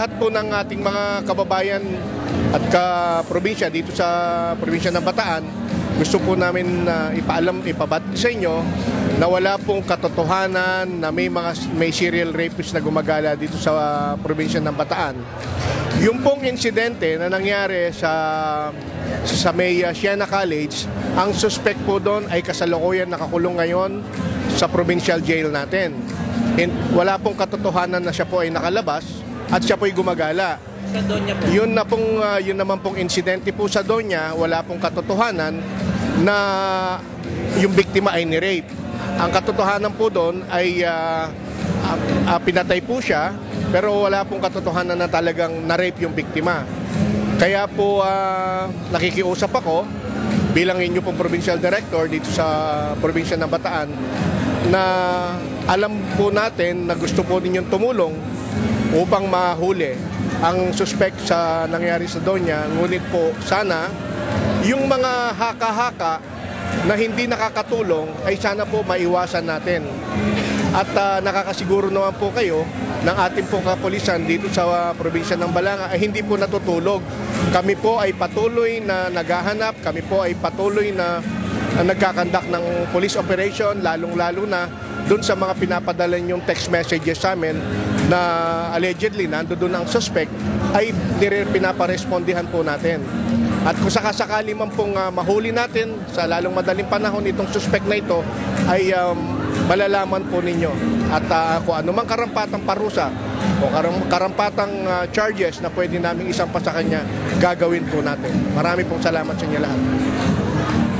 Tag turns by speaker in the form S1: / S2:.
S1: Lahat po ng ating mga kababayan at ka-probinsya dito sa probinsya ng Bataan, gusto po namin na ipaalam, ipabat sa inyo na wala pong katotohanan na may mga may serial rapist na gumagala dito sa probinsya ng Bataan. Yung pong insidente na nangyari sa sa may uh, Siena College, ang suspect po doon ay kasalukuyan nakakulong ngayon sa provincial jail natin. And wala pong katotohanan na siya po ay nakalabas at siya po ay gumagala.
S2: Sa Donya po.
S1: Yun na pong uh, yun naman pong insidente po sa Donya, wala pong katotohanan na yung biktima ay ni-rape. Ang katotohanan po doon ay uh, uh, uh, pinatay po siya pero wala pong katotohanan na talagang na-rape yung biktima. Kaya po uh, nakikiusap ako bilang inyo pong provincial director dito sa probinsya ng Bataan na alam po natin na gusto po ninyong tumulong upang mahuli ang suspect sa nangyari sa Donya. Ngunit po sana yung mga haka-haka na hindi nakakatulong ay sana po maiwasan natin. At ah, nakakasiguro naman po kayo ng ating pong kapulisan dito sa ah, probinsya ng Balanga ay hindi po natutulog. Kami po ay patuloy na naghahanap, kami po ay patuloy na na nagkakandak ng police operation, lalong-lalo na doon sa mga pinapadala yung text messages sa amin na allegedly nando doon ang suspect ay pinaparespondihan po natin. At kung sakasakali man pong ah, mahuli natin sa lalong madaling panahon itong suspect na ito ay um, malalaman po ninyo. At ah, kung anumang karampatang parusa o karam- karampatang ah, charges na pwede namin isampa sa kanya, gagawin po natin. Marami pong salamat sa inyo lahat.